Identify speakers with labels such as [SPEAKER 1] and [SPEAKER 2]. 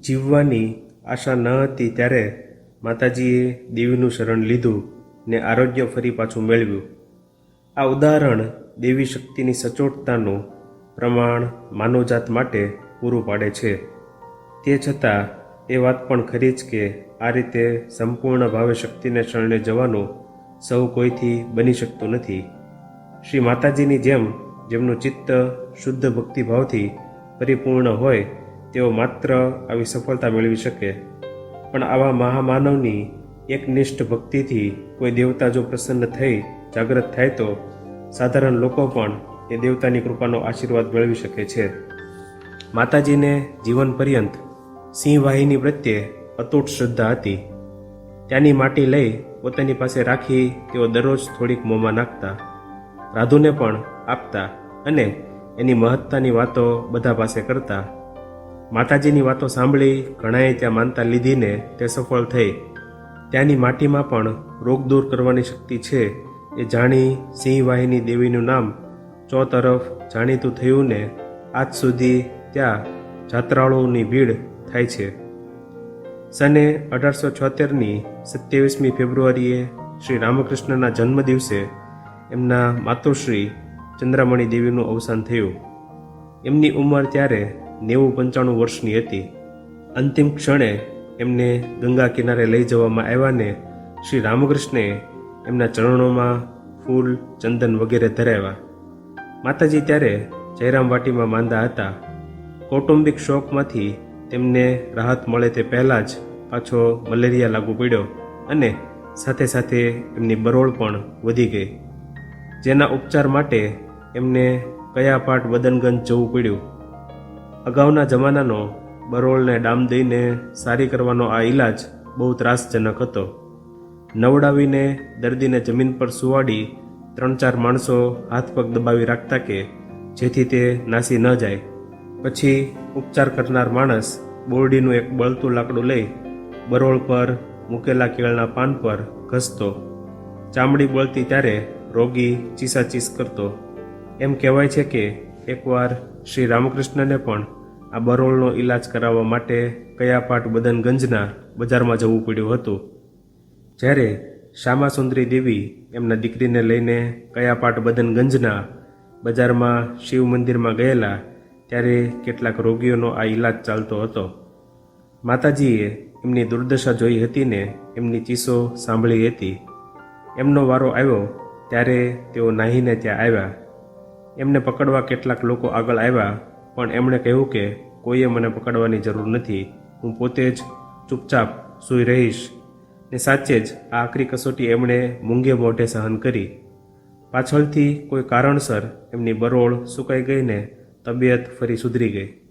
[SPEAKER 1] જીવવાની આશા ન હતી ત્યારે માતાજીએ દેવીનું શરણ લીધું ને આરોગ્ય ફરી પાછું મેળવ્યું. આ ઉદાહરણ દેવી શક્તિની સચોટતાનું પ્રમાણ માનવજાત માટે પૂરું પાડે છે. તે છતાં એ વાત પણ ખરી જ કે આ રીતે સંપૂર્ણ ભાવે શક્તિને શરણે જવાનું સૌ કોઈથી બની શકતું નથી. શ્રી માતાજીની જેમ જેમનું ચિત્ત શુદ્ધ ભક્તિભાવથી પરિપૂર્ણ હોય તેઓ માત્ર આવી સફળતા મેળવી શકે. પણ આવા મહામાનવની એકનિષ્ઠ ભક્તિથી કોઈ દેવતા જો પ્રસન્ન થઈ જાગૃત થાય તો સાધારણ લોકો પણ એ દેવતાની કૃપાનો આશીર્વાદ મેળવી શકે છે. માતાજીને જીવન પર્યંત સિંહવાહિની પ્રત્યે અતૂટ શ્રદ્ધા હતી. ત્યાંની માટી લઈ પોતાની પાસે રાખી તેઓ દરરોજ થોડીક મોંમાં નાખતા, રાધુને પણ આપતા અને એની મહત્તાની વાતો બધા પાસે કરતા. માતાજીની વાતો સાંભળી ઘણાએ ત્યાં માનતા લીધીને તે સફળ થઈ. ત્યાંની માટીમાં પણ રોગ દૂર કરવાની શક્તિ છે એ જાણી સિંહવાહિની દેવીનું નામ ચો તરફ જાણીતું થયું ને આજ સુધી ત્યાં જાત્રાળુઓની ભીડ થાય છે. સને અઢારસો છોતેરની સત્યાવીસમી ફેબ્રુઆરીએ શ્રી રામકૃષ્ણના જન્મ દિવસે એમના માતુશ્રી ચંદ્રામણી દેવીનું અવસાન થયું. એમની ઉંમર ત્યારે નેવું પંચાણું વર્ષની હતી. અંતિમ ક્ષણે એમને ગંગા કિનારે લઈ જવામાં આવ્યાને શ્રી રામકૃષ્ણે એમના ચરણોમાં ફૂલ, ચંદન વગેરે ધરાવ્યા. માતાજી ત્યારે જયરામ વાટીમાં માંદા હતા. કૌટુંબિક શોકમાંથી તેમને રાહત મળે તે પહેલાં જ પાછો મલેરિયા લાગુ પડ્યો અને સાથે સાથે એમની બરોળ પણ વધી ગઈ. જેના ઉપચાર માટે એમને કયા પાટ બદનગંજ જવું પડ્યું? અગાઉના જમાનાનો બરોળને ડામ દઈને સારી કરવાનો આ ઈલાજ બહુ ત્રાસજનક હતો. નવડાવીને દર્દીને જમીન પર સુવાડી ત્રણ ચાર માણસો હાથ પગ દબાવી રાખતા કે જેથી તે નાસી ન જાય. પછી ઉપચાર કરનાર માણસ બોરડીનું એક બળતું લાકડું લઈ બરોળ પર મૂકેલા કેળના પાન પર ઘસતો. ચામડી બળતી ત્યારે રોગી ચીસાચીસ કરતો. એમ કહેવાય છે કે એકવાર શ્રી રામકૃષ્ણને પણ આ બરોળનો ઈલાજ કરાવવા માટે કયાપાટ બદનગંજના બજારમાં જવું પડ્યું હતું. જ્યારે શ્યામાસુંદરી દેવી એમના દીકરીને લઈને કયાપાટ બદનગંજના બજારમાં શિવ મંદિરમાં ગયેલા, ત્યારે કેટલાક રોગીઓનો આ ઈલાજ ચાલતો હતો. માતાજીએ એમની દુર્દશા જોઈ હતી ને એમની ચીસો સાંભળી હતી. એમનો વારો આવ્યો ત્યારે તેઓ નાહીને ત્યાં આવ્યા. એમને પકડવા કેટલાક લોકો આગળ આવ્યા, પણ એમણે કહ્યું કે, કોઈએ મને પકડવાની જરૂર નથી. હું પોતે જ ચૂપચાપ સૂઈ રહીશ. ને સાચે જ આ આકરી કસોટી એમણે મૂંગે મોઢે સહન કરી. પાછળથી કોઈ કારણસર એમની બરોળ સુકાઈ ગઈને તબિયત ફરી સુધરી ગઈ.